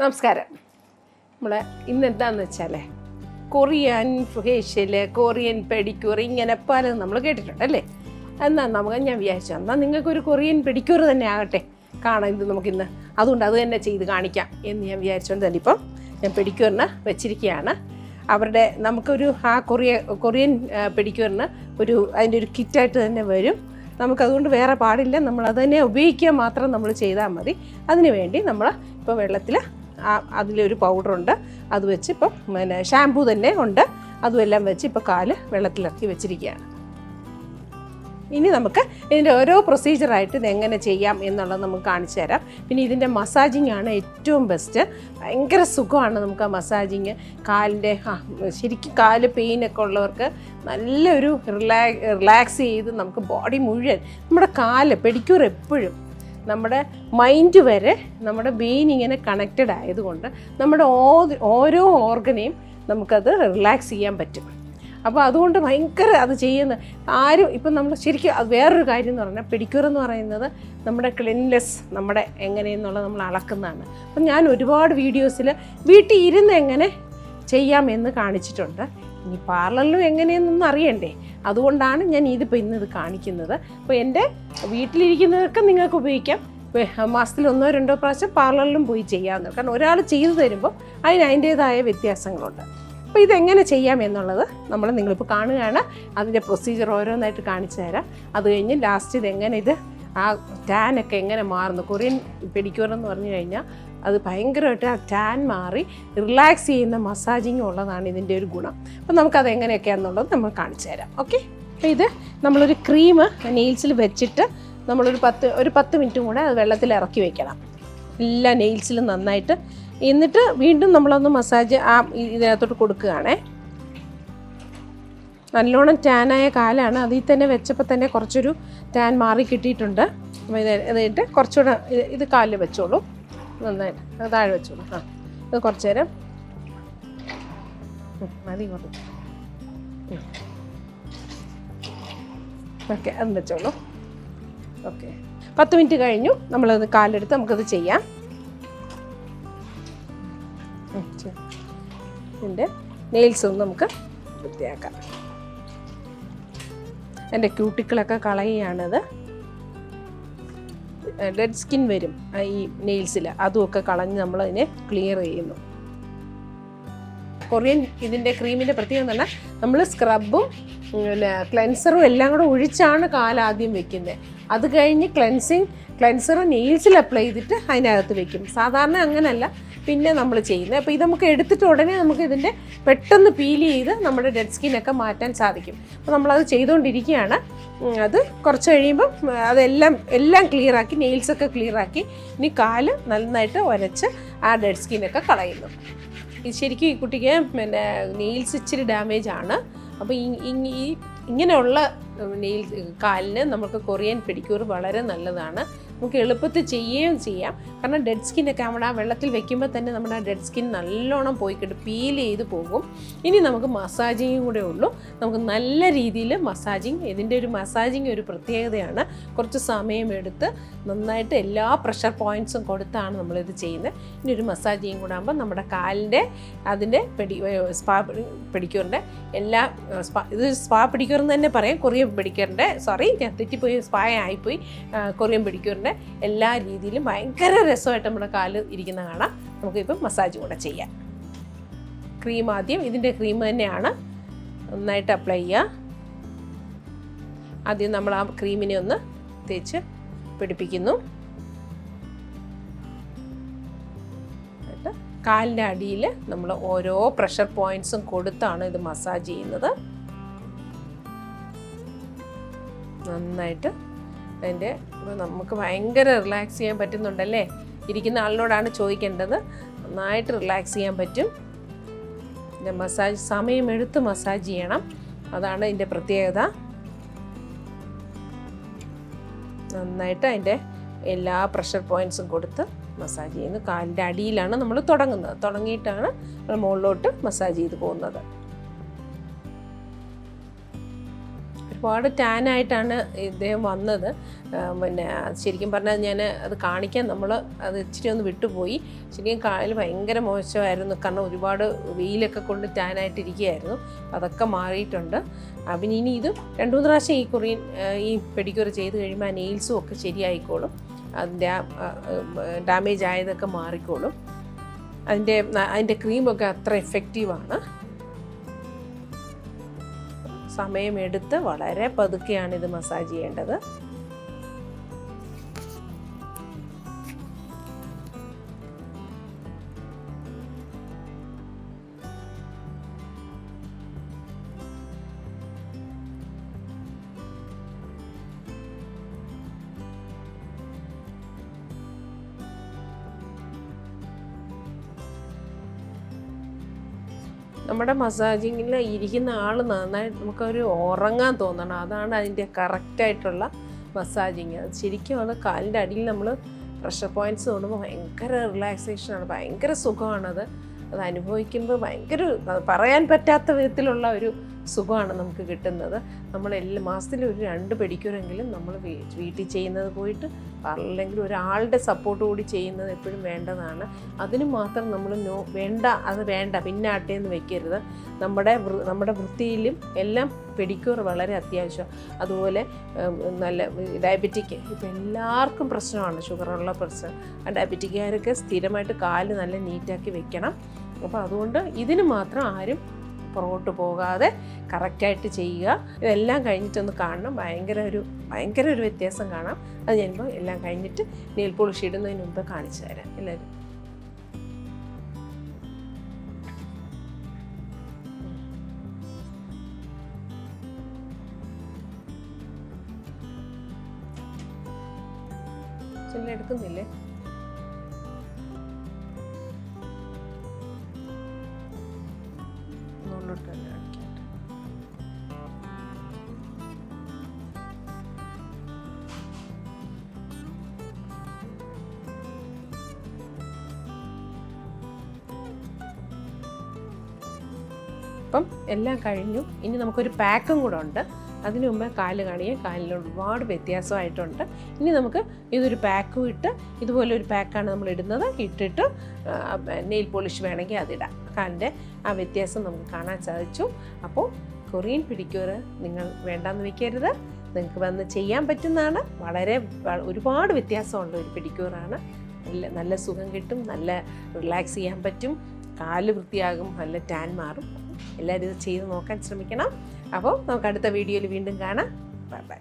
നമസ്കാരം. നമ്മൾ ഇന്ന് എന്താണെന്ന് വെച്ചാലേ കൊറിയൻ ഫേഷ്യൽ കൊറിയൻ പെഡിക്യൂർ ഇങ്ങനെ പലതും നമ്മൾ കേട്ടിട്ടുണ്ട് അല്ലേ? എന്നാൽ നമുക്ക് ഞാൻ വിചാരിച്ചു എന്നാൽ നിങ്ങൾക്കൊരു കൊറിയൻ പെഡിക്യൂർ തന്നെ ആകട്ടെ കാണാം ഇത് നമുക്കിന്ന്. അതുകൊണ്ട് അത് തന്നെ ചെയ്ത് കാണിക്കാം എന്ന് ഞാൻ വിചാരിച്ചുകൊണ്ട് തന്നെ ഇപ്പം ഞാൻ പെഡിക്യൂറിന് വെച്ചിരിക്കുകയാണ്. അവരുടെ നമുക്കൊരു ആ കൊറിയ കൊറിയൻ പെഡിക്യൂറിന് ഒരു അതിന്റെ ഒരു കിറ്റായിട്ട് തന്നെ വരും. നമുക്കതുകൊണ്ട് വേറെ പാടില്ല. നമ്മൾ അത് തന്നെ ഉപയോഗിക്കുക മാത്രം നമ്മൾ ചെയ്താൽ മതി. അതിനുവേണ്ടി നമ്മൾ ഇപ്പോൾ വെള്ളത്തിൽ അതിലൊരു പൗഡറുണ്ട്. അത് വെച്ച് ഇപ്പം പിന്നെ ഷാമ്പൂ തന്നെ ഉണ്ട്. അതും എല്ലാം വെച്ച് ഇപ്പോൾ കാൽ വെള്ളത്തിലിറക്കി വെച്ചിരിക്കുകയാണ്. ഇനി നമുക്ക് ഇതിന്റെ ഓരോ പ്രൊസീജിയറായിട്ട് ഇത് എങ്ങനെ ചെയ്യാം എന്നുള്ളത് നമുക്ക് കാണിച്ചു തരാം. പിന്നെ ഇതിന്റെ മസാജിങ് ആണ് ഏറ്റവും ബെസ്റ്റ് ഭയങ്കര സുഖമാണ് നമുക്ക് ആ മസാജിങ് കാലിന്റെ ശരിക്കും കാൽ പെയിനൊക്കെ ഉള്ളവർക്ക് നല്ലൊരു റിലാ റിലാക്സ് ചെയ്ത് നമുക്ക് ബോഡി മുഴുവൻ നമ്മുടെ കാൽ പെഡിക്യൂർ എപ്പോഴും നമ്മുടെ മൈൻഡ് വരെ നമ്മുടെ ബെയിൻ ഇങ്ങനെ കണക്റ്റഡ് ആയതുകൊണ്ട് നമ്മുടെ ഓരോ ഓർഗനെയും നമുക്കത് റിലാക്സ് ചെയ്യാൻ പറ്റും. അപ്പോൾ അതുകൊണ്ട് ഭയങ്കര അത് ചെയ്യുന്ന ആരും ഇപ്പം നമ്മൾ ശരിക്കും അത് വേറൊരു കാര്യം എന്ന് പറഞ്ഞാൽ പെഡിക്യൂർ എന്ന് പറയുന്നത് നമ്മുടെ ക്ലിൻലെസ് നമ്മുടെ എങ്ങനെയെന്നുള്ളത് നമ്മൾ അളക്കുന്നതാണ്. അപ്പം ഞാൻ ഒരുപാട് വീഡിയോസിൽ വീട്ടിൽ ഇരുന്ന് എങ്ങനെ ചെയ്യാമെന്ന് കാണിച്ചിട്ടുണ്ട്. ഇനി പാർലറിലും എങ്ങനെയെന്നൊന്നും അറിയണ്ടേ? അതുകൊണ്ടാണ് ഞാൻ ഇതിപ്പോൾ ഇന്ന് ഇത് കാണിക്കുന്നത്. അപ്പോൾ എന്റെ വീട്ടിലിരിക്കുന്നതൊക്കെ നിങ്ങൾക്ക് ഉപയോഗിക്കാം. മാസത്തിൽ ഒന്നോ രണ്ടോ പ്രാവശ്യം പാർലറിലും പോയി ചെയ്യാവുന്നത് കാരണം ഒരാൾ ചെയ്തു തരുമ്പോൾ അതിന് അതിന്റേതായ വ്യത്യാസങ്ങളുണ്ട്. അപ്പോൾ ഇതെങ്ങനെ ചെയ്യാം എന്നുള്ളത് നമ്മൾ നിങ്ങളിപ്പോൾ കാണുകയാണ്. അതിന്റെ പ്രൊസീജിയർ ഓരോന്നായിട്ട് കാണിച്ചു തരാം. അത് കഴിഞ്ഞ് ലാസ്റ്റ് ഇത് എങ്ങനെ ഇത് ആ ടാനൊക്കെ എങ്ങനെ മാറുന്നു? കൊറിയൻ പെഡിക്യൂർ എന്ന് പറഞ്ഞു കഴിഞ്ഞാൽ അത് ഭയങ്കരമായിട്ട് ആ ടാൻ മാറി റിലാക്സ് ചെയ്യുന്ന മസാജിങ് ഉള്ളതാണ് ഇതിന്റെ ഒരു ഗുണം. അപ്പം നമുക്കത് എങ്ങനെയൊക്കെയാണെന്നുള്ളത് നമ്മൾ കാണിച്ചു തരാം. ഓക്കെ അപ്പോൾ ഇത് നമ്മളൊരു ക്രീം നെയിൽസിൽ വെച്ചിട്ട് നമ്മളൊരു പത്ത് ഒരു പത്ത് മിനിറ്റും കൂടെ അത് വെള്ളത്തിൽ ഇറക്കി വെക്കണം. എല്ലാ നെയിൽസിലും നന്നായിട്ട്. എന്നിട്ട് വീണ്ടും നമ്മളൊന്ന് മസാജ് ആ ഇതിനകത്തോട്ട് കൊടുക്കുകയാണേ. നല്ലോണം ടാനായ കാലാണ്. അതിൽ തന്നെ വെച്ചപ്പോൾ തന്നെ കുറച്ചൊരു ടാൻ മാറി കിട്ടിയിട്ടുണ്ട്. അപ്പോൾ ഇത് എന്നിട്ട് കുറച്ചുകൂടെ ഇത് കാലിൽ വെച്ചോളൂ. നന്നായിട്ട് അത് താഴെ വെച്ചോളൂ. ആ ഇത് കുറച്ച് നേരം മതി കുറച്ച് ഓക്കെ അത് വെച്ചോളൂ. ഓക്കെ. പത്ത് മിനിറ്റ് കഴിഞ്ഞു. നമ്മളത് കാലെടുത്ത് നമുക്കത് ചെയ്യാം. എന്റെ നെയിൽസ് ഒന്ന് നമുക്ക് വൃത്തിയാക്കാം. എന്റെ ക്യൂട്ടിക്കിളൊക്കെ കളയുകയാണത്. ഡെഡ് സ്കിൻ വരും ഈ നെയിൽസിൽ അതുമൊക്കെ കളഞ്ഞ് നമ്മളതിനെ ക്ലിയർ ചെയ്യുന്നു. കൊറിയൻ ഇതിന്റെ ക്രീമിന്റെ പ്രത്യേകത എന്ന് പറഞ്ഞാൽ നമ്മൾ സ്ക്രബും പിന്നെ ക്ലെൻസറും എല്ലാം കൂടെ ഒഴിച്ചാണ് കാലാദ്യം വെക്കുന്നത് അത് കഴിഞ്ഞ് ക്ലെൻസിങ് ക്ലെൻസർ നെയിൽസിൽ അപ്ലൈ ചെയ്തിട്ട് അതിനകത്ത് വെക്കും. സാധാരണ അങ്ങനെയല്ല പിന്നെ നമ്മൾ ചെയ്യുന്നത്. അപ്പോൾ ഇത് നമുക്ക് എടുത്തിട്ട് ഉടനെ നമുക്ക് ഇതിന്റെ പെട്ടെന്ന് പീൽ ചെയ്ത് നമ്മുടെ ഡെഡ് സ്കിന്നൊക്കെ മാറ്റാൻ സാധിക്കും. അപ്പോൾ നമ്മളത് ചെയ്തുകൊണ്ടിരിക്കുകയാണ് അത് കുറച്ച് കഴിയുമ്പം അതെല്ലാം എല്ലാം ക്ലിയറാക്കി നെയിൽസൊക്കെ ക്ലിയറാക്കി ഇനി കാൽ നന്നായിട്ട് ഒരച്ച് ആ ഡെഡ് സ്കിന്നൊക്കെ കളയുന്നു. ശരിക്കും ഈ കുട്ടിക്ക് പിന്നെ നെയിൽസ് ഇച്ചിരി ഡാമേജ് ആണ്. അപ്പോൾ ഈ ഇങ്ങനെയുള്ള നെയിൽ കാലിന് നമുക്ക് കൊറിയൻ പെഡിക്യൂർ വളരെ നല്ലതാണ്. നമുക്ക് എളുപ്പത്തിൽ ചെയ്യുകയും ചെയ്യാം. കാരണം ഡെഡ് സ്കിന്നൊക്കെ നമ്മുടെ ആ വെള്ളത്തിൽ വെക്കുമ്പോൾ തന്നെ നമ്മുടെ ആ ഡെഡ് സ്കിൻ നല്ലോണം പോയി കിട്ടും. പീൽ ചെയ്ത് പോകും. ഇനി നമുക്ക് മസാജിങ്ങും കൂടെ ഉള്ളൂ. നമുക്ക് നല്ല രീതിയിൽ മസാജിങ് ഇതിന്റെ ഒരു മസാജിങ് ഒരു പ്രത്യേകതയാണ്. കുറച്ച് സമയമെടുത്ത് നന്നായിട്ട് എല്ലാ പ്രഷർ പോയിന്റ്സും കൊടുത്താണ് നമ്മളിത് ചെയ്യുന്നത്. ഇനി ഒരു മസാജിങ് കൂടെ ആകുമ്പോൾ നമ്മുടെ കാലിന്റെ അതിന്റെ പെടി സ്പാ പിടിക്കൂറിന്റെ എല്ലാ സ്പാ ഇത് സ്പാ പിടിക്കൂർ എന്ന് തന്നെ പറയാം. കൊറിയൻ പിടിക്കൂറിന്റെ സോറി ഞാൻ തെറ്റിപ്പോയി സ്പായ ആയിപ്പോയി. കൊറിയൻ കൊറിയൻ പെഡിക്യൂറിന്റെ എല്ലാ രീതിയിലും ഭയങ്കര രസമായിട്ട് നമ്മുടെ കാൽ ഇരിക്കുന്ന കാണാം. നമുക്കിപ്പം മസാജ് കൂടെ ചെയ്യാം. ക്രീം ആദ്യം ഇതിന്റെ ക്രീം തന്നെയാണ്. നന്നായിട്ട് അപ്ലൈ ചെയ്യുക. ആദ്യം നമ്മൾ ആ ക്രീമിനെ ഒന്ന് തേച്ച് പിടിപ്പിക്കുന്നു. കാലിന്റെ അടിയിൽ നമ്മൾ ഓരോ പ്രഷർ പോയിന്റ്സും കൊടുത്താണ് ഇത് മസാജ് ചെയ്യുന്നത്. നന്നായിട്ട് അതിന്റെ ഇപ്പൊ നമുക്ക് ഭയങ്കര റിലാക്സ് ചെയ്യാൻ പറ്റുന്നുണ്ടല്ലേ? ഇരിക്കുന്ന ആളിനോടാണ് ചോദിക്കേണ്ടത്. നന്നായിട്ട് റിലാക്സ് ചെയ്യാൻ പറ്റും. ഇതിന്റെ മസാജ് സമയമെടുത്ത് മസാജ് ചെയ്യണം. അതാണ് ഇതിന്റെ പ്രത്യേകത. നന്നായിട്ട് അതിന്റെ എല്ലാ പ്രഷർ പോയിൻസും കൊടുത്ത് മസാജ് ചെയ്യുന്നു. കാലിന്റെ അടിയിലാണ് നമ്മൾ തുടങ്ങുന്നത്. തുടങ്ങിയിട്ടാണ് നമ്മൾ മുകളിലോട്ട് മസാജ് ചെയ്ത് പോകുന്നത്. ഒരുപാട് ടാനായിട്ടാണ് ഇദ്ദേഹം വന്നത്. പിന്നെ ശരിക്കും പറഞ്ഞാൽ ഞാൻ അത് കാണിക്കാൻ നമ്മൾ അത് ഇച്ചിരി ഒന്ന് വിട്ടുപോയി. ശരിക്കും കാലിൽ ഭയങ്കര മോശമായിരുന്നു. കാരണം ഒരുപാട് വെയിലൊക്കെ കൊണ്ട് ടാനായിട്ടിരിക്കുകയായിരുന്നു. അതൊക്കെ മാറിയിട്ടുണ്ട്. അപ്പം ഇനി ഇതും രണ്ടു മൂന്ന് പ്രാവശ്യം ഈ കുറിയൻ ഈ പെഡിക്യൂർ ചെയ്ത് കഴിയുമ്പോൾ ആ നെയിൽസും ഒക്കെ ശരിയായിക്കോളും. അതിന്റെ ഡാമേജ് ആയതൊക്കെ മാറിക്കോളും. അതിന്റെ അതിന്റെ ക്രീമൊക്കെ അത്ര എഫക്റ്റീവാണ് സമയമെടുത്ത് വളരെ പതുക്കെയാണ് ഇത് മസാജ് ചെയ്യേണ്ടത്. നമ്മുടെ മസാജിങ്ങിൽ ഇരിക്കുന്ന ആൾ നന്നായിട്ട് നമുക്കൊരു ഉറങ്ങാൻ തോന്നണം. അതാണ് അതിന്റെ കറക്റ്റായിട്ടുള്ള മസാജിങ്. അത് ശരിക്കും അത് കാലിന്റെ അടിയിൽ നമ്മൾ പ്രഷർ പോയിന്റ്സ് തൊടുമ്പോൾ ഭയങ്കര റിലാക്സേഷനാണ് ഭയങ്കര സുഖമാണത്. അത് അനുഭവിക്കുമ്പോൾ ഭയങ്കര പറയാൻ പറ്റാത്ത വിധത്തിലുള്ള ഒരു സുഖമാണ് നമുക്ക് കിട്ടുന്നത്. നമ്മൾ എല്ലാ മാസത്തിൽ ഒരു രണ്ട് പെടിക്കൂറെങ്കിലും നമ്മൾ വീട്ടിൽ ചെയ്യുന്നത് പോയിട്ട് അല്ലെങ്കിൽ ഒരാളുടെ സപ്പോർട്ട് കൂടി ചെയ്യുന്നത് എപ്പോഴും വേണ്ടതാണ്. അതിന് മാത്രം നമ്മൾ നോ വേണ്ട അത് വേണ്ട പിന്നാട്ടെ എന്ന് വെക്കരുത്. നമ്മുടെ നമ്മുടെ വൃത്തിയിലും എല്ലാം പെഡിക്യൂർ വളരെ അത്യാവശ്യം. അതുപോലെ നല്ല ഡയബറ്റിക് ഇപ്പം എല്ലാവർക്കും പ്രശ്നമാണ് ഷുഗറുള്ള പ്രശ്നം ആ ഡയബറ്റിക്കാരൊക്കെ സ്ഥിരമായിട്ട് കാൽ നല്ല നീറ്റാക്കി വെക്കണം. അപ്പോൾ അതുകൊണ്ട് ഇതിന് മാത്രം ആരും പുറകോട്ട് പോകാതെ കറക്റ്റായിട്ട് ചെയ്യുക. ഇതെല്ലാം കഴിഞ്ഞിട്ടൊന്ന് കാണണം. ഭയങ്കര ഒരു ഭയങ്കര ഒരു വ്യത്യാസം കാണാം. അത് ഞാനിപ്പോൾ എല്ലാം കഴിഞ്ഞിട്ട് നെയിൽ പോളിഷ് ഇടുന്നതിന് മുമ്പ് കാണിച്ചു തരാം. എല്ലാവരും. ചെല്ലാം മുകളിലോട്ട് തന്നെ കാണിക്കട്ടെ അപ്പം എല്ലാം കഴിഞ്ഞു. ഇനി നമുക്കൊരു പാക്കും കൂടെ ഉണ്ട്. അതിനു മുമ്പ് കാൽ കാണിയ കാലിൽ ഒരുപാട് വ്യത്യാസമായിട്ടുണ്ട്. ഇനി നമുക്ക് ഇതൊരു പാക്കും ഇട്ട് ഇതുപോലെ ഒരു പാക്കാണ് നമ്മൾ ഇടുന്നത്. ഇട്ടിട്ട് നെയിൽ പോളിഷ് വേണമെങ്കിൽ അതിടാം കാലിന്റെ ആ വ്യത്യാസം നമുക്ക് കാണാൻ സാധിച്ചു. അപ്പോൾ കൊറിയൻ പിടിക്കൂറ് നിങ്ങൾ വേണ്ടാന്ന് വയ്ക്കരുത് നിങ്ങൾക്ക് വന്ന് ചെയ്യാൻ പറ്റുന്നതാണ്. വളരെ ഒരുപാട് വ്യത്യാസമുള്ള ഒരു പിടിക്കൂറാണ്. നല്ല നല്ല സുഖം കിട്ടും നല്ല റിലാക്സ് ചെയ്യാൻ പറ്റും. കാൽ വൃത്തിയാകും നല്ല ടാൻ മാറും. എല്ലാവരും ഇത് ചെയ്ത് നോക്കാൻ ശ്രമിക്കണം. അപ്പോൾ നമുക്ക് അടുത്ത വീഡിയോയിൽ വീണ്ടും കാണാം. Bye bye